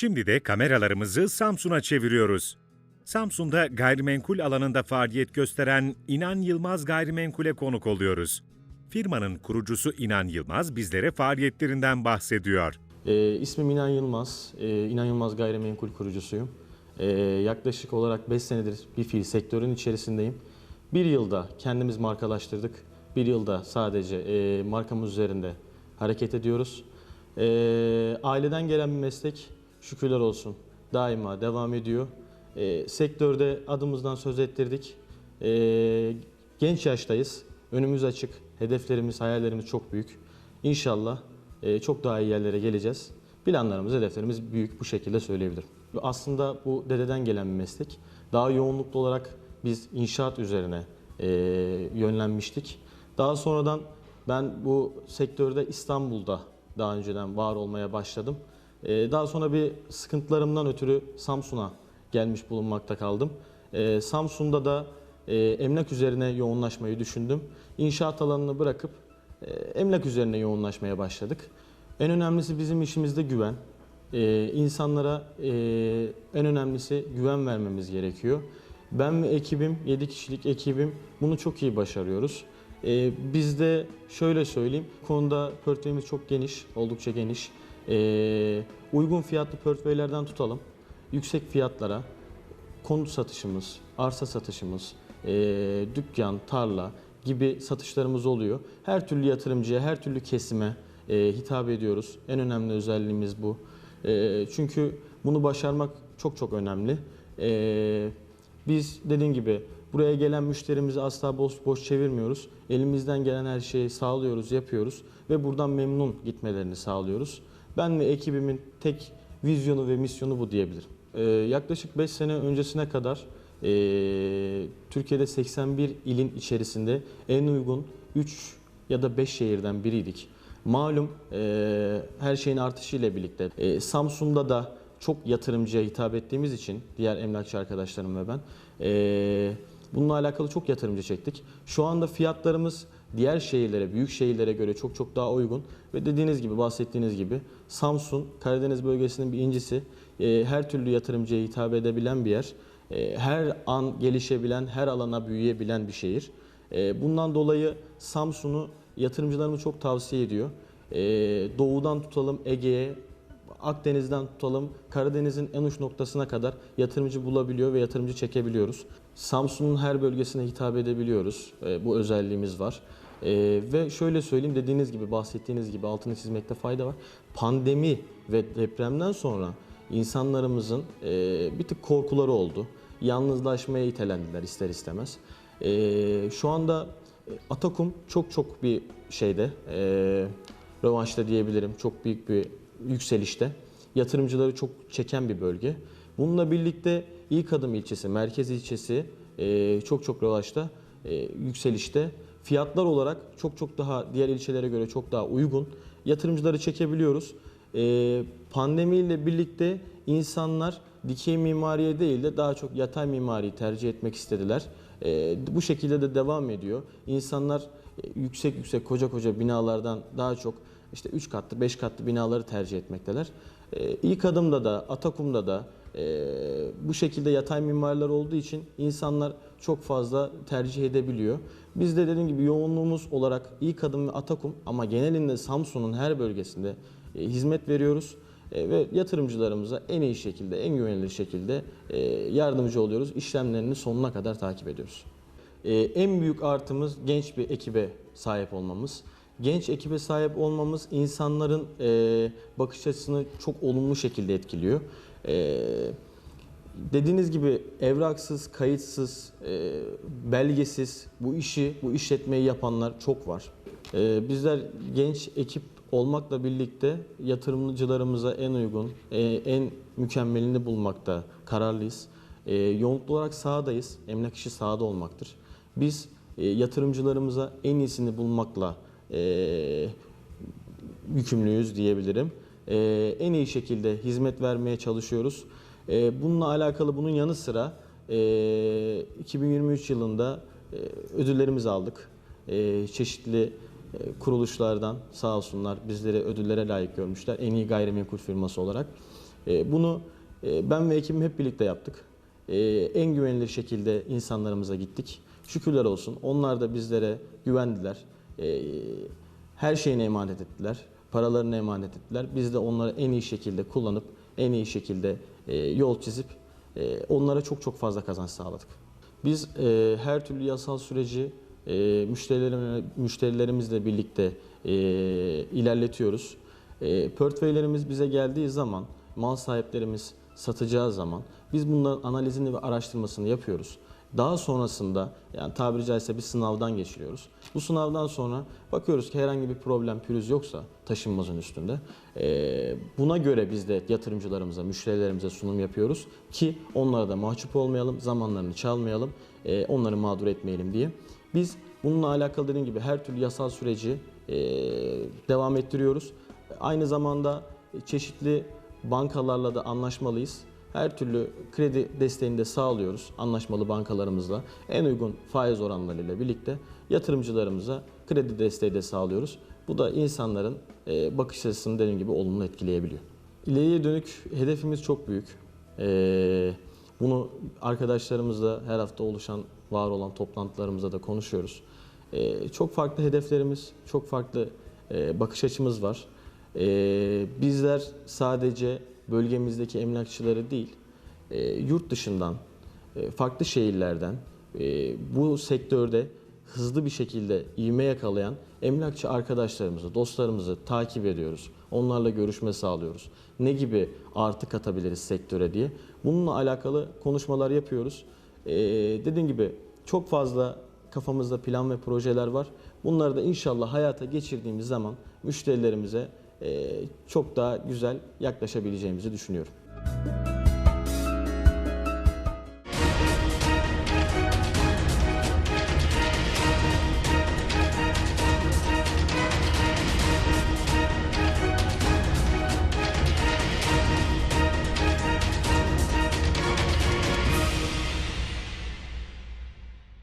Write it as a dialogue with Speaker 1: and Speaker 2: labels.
Speaker 1: Şimdi de kameralarımızı Samsun'a çeviriyoruz. Samsun'da gayrimenkul alanında faaliyet gösteren İnan Yılmaz Gayrimenkul'e konuk oluyoruz. Firmanın kurucusu İnan Yılmaz bizlere faaliyetlerinden bahsediyor.
Speaker 2: Ee, ismim İnan Yılmaz. Ee, İnan Yılmaz Gayrimenkul kurucusuyum. Ee, yaklaşık olarak 5 senedir bir fiil sektörün içerisindeyim. Bir yılda kendimiz markalaştırdık. Bir yılda sadece e, markamız üzerinde hareket ediyoruz. Ee, aileden gelen bir meslek şükürler olsun daima devam ediyor. Ee, sektörde adımızdan söz ettirdik. Ee, genç yaştayız. Önümüz açık. Hedeflerimiz, hayallerimiz çok büyük. İnşallah e, çok daha iyi yerlere geleceğiz. Planlarımız, hedeflerimiz büyük bu şekilde söyleyebilirim. Aslında bu dededen gelen bir meslek. Daha yoğunluklu olarak biz inşaat üzerine e, yönlenmiştik. Daha sonradan ben bu sektörde İstanbul'da daha önceden var olmaya başladım. E, daha sonra bir sıkıntılarımdan ötürü Samsun'a gelmiş bulunmakta kaldım. E, Samsun'da da e, emlak üzerine yoğunlaşmayı düşündüm. İnşaat alanını bırakıp e, emlak üzerine yoğunlaşmaya başladık. En önemlisi bizim işimizde güven. E, insanlara e, en önemlisi güven vermemiz gerekiyor. Ben ve ekibim, 7 kişilik ekibim bunu çok iyi başarıyoruz. E, biz de şöyle söyleyeyim, konuda portföyümüz çok geniş, oldukça geniş. E, uygun fiyatlı portföylerden tutalım, yüksek fiyatlara konut satışımız, arsa satışımız, e, dükkan, tarla gibi satışlarımız oluyor. Her türlü yatırımcıya, her türlü kesime e, hitap ediyoruz. En önemli özelliğimiz bu. E, çünkü bunu başarmak çok çok önemli. E, biz dediğim gibi buraya gelen müşterimizi asla boş boş çevirmiyoruz. Elimizden gelen her şeyi sağlıyoruz, yapıyoruz ve buradan memnun gitmelerini sağlıyoruz. Ben ve ekibimin tek vizyonu ve misyonu bu diyebilirim. Ee, yaklaşık 5 sene öncesine kadar e, Türkiye'de 81 ilin içerisinde en uygun 3 ya da 5 şehirden biriydik. Malum e, her şeyin artışıyla birlikte e, Samsun'da da çok yatırımcıya hitap ettiğimiz için diğer emlakçı arkadaşlarım ve ben e, bununla alakalı çok yatırımcı çektik. Şu anda fiyatlarımız diğer şehirlere, büyük şehirlere göre çok çok daha uygun ve dediğiniz gibi bahsettiğiniz gibi Samsun Karadeniz bölgesinin bir incisi e, her türlü yatırımcıya hitap edebilen bir yer. E, her an gelişebilen, her alana büyüyebilen bir şehir. E, bundan dolayı Samsun'u yatırımcılarımız çok tavsiye ediyor. E, doğudan tutalım Ege'ye, Akdeniz'den tutalım Karadeniz'in en uç noktasına kadar yatırımcı bulabiliyor ve yatırımcı çekebiliyoruz. Samsun'un her bölgesine hitap edebiliyoruz. E, bu özelliğimiz var. E, ve şöyle söyleyeyim dediğiniz gibi bahsettiğiniz gibi altını çizmekte fayda var. Pandemi ve depremden sonra insanlarımızın e, bir tık korkuları oldu. Yalnızlaşmaya itelendiler ister istemez. E, şu anda e, Atakum çok çok bir şeyde, e, rövanşta diyebilirim. Çok büyük bir yükselişte. Yatırımcıları çok çeken bir bölge. Bununla birlikte İlk Adım ilçesi, merkez ilçesi e, çok çok revaçta, e, yükselişte. Fiyatlar olarak çok çok daha diğer ilçelere göre çok daha uygun. Yatırımcıları çekebiliyoruz. E, pandemiyle birlikte insanlar dikey mimariye değil de daha çok yatay mimariyi tercih etmek istediler. Bu şekilde de devam ediyor. İnsanlar yüksek yüksek koca koca binalardan daha çok işte 3 katlı 5 katlı binaları tercih etmekteler. E, ilk adımda da Atakum'da da e, bu şekilde yatay mimariler olduğu için insanlar çok fazla tercih edebiliyor. Biz de dediğim gibi yoğunluğumuz olarak ilk adım ve Atakum ama genelinde Samsun'un her bölgesinde e, hizmet veriyoruz. E, ve yatırımcılarımıza en iyi şekilde, en güvenilir şekilde e, yardımcı oluyoruz. İşlemlerini sonuna kadar takip ediyoruz. E, en büyük artımız genç bir ekibe sahip olmamız. Genç ekibe sahip olmamız insanların e, bakış açısını çok olumlu şekilde etkiliyor. E, dediğiniz gibi evraksız, kayıtsız, e, belgesiz bu işi, bu işletmeyi yapanlar çok var. E, bizler genç ekip olmakla birlikte yatırımcılarımıza en uygun, e, en mükemmelini bulmakta kararlıyız. E, yoğunluklu olarak sahadayız. Emlak işi sahada olmaktır. Biz e, yatırımcılarımıza en iyisini bulmakla e, yükümlüyüz diyebilirim. E, en iyi şekilde hizmet vermeye çalışıyoruz. E, bununla alakalı bunun yanı sıra e, 2023 yılında e, ödüllerimizi aldık. E, çeşitli kuruluşlardan sağ olsunlar bizleri ödüllere layık görmüşler en iyi gayrimenkul firması olarak. Bunu e, ben ve ekibim hep birlikte yaptık. En güvenilir şekilde insanlarımıza gittik. Şükürler olsun onlar da bizlere güvendiler. E, Her şeyini emanet ettiler. Paralarını emanet ettiler. Biz de onları en iyi şekilde kullanıp en iyi şekilde e, yol çizip e, onlara çok çok fazla kazanç sağladık. Biz e, her türlü yasal süreci müşterilerim- müşterilerimizle birlikte ilerletiyoruz. Portföylerimiz bize geldiği zaman, mal sahiplerimiz satacağı zaman biz bunların analizini ve araştırmasını yapıyoruz. Daha sonrasında yani tabiri caizse bir sınavdan geçiriyoruz. Bu sınavdan sonra bakıyoruz ki herhangi bir problem, pürüz yoksa taşınmazın üstünde. e, buna göre biz de yatırımcılarımıza, müşterilerimize sunum yapıyoruz ki onlara da mahcup olmayalım, zamanlarını çalmayalım, e, onları mağdur etmeyelim diye. Biz bununla alakalı dediğim gibi her türlü yasal süreci e, devam ettiriyoruz. Aynı zamanda çeşitli bankalarla da anlaşmalıyız. Her türlü kredi desteğini de sağlıyoruz anlaşmalı bankalarımızla. En uygun faiz oranlarıyla birlikte yatırımcılarımıza kredi desteği de sağlıyoruz. Bu da insanların e, bakış açısını dediğim gibi olumlu etkileyebiliyor. İleriye dönük hedefimiz çok büyük. E, bunu arkadaşlarımızla her hafta oluşan, var olan toplantılarımızda da konuşuyoruz. E, çok farklı hedeflerimiz, çok farklı bakış açımız var. Bizler sadece bölgemizdeki emlakçıları değil, e, yurt dışından, e, farklı şehirlerden e, bu sektörde hızlı bir şekilde ivme yakalayan emlakçı arkadaşlarımızı, dostlarımızı takip ediyoruz. Onlarla görüşme sağlıyoruz. Ne gibi artı katabiliriz sektöre diye. Bununla alakalı konuşmalar yapıyoruz. E, dediğim gibi çok fazla kafamızda plan ve projeler var. Bunları da inşallah hayata geçirdiğimiz zaman müşterilerimize çok daha güzel yaklaşabileceğimizi düşünüyorum.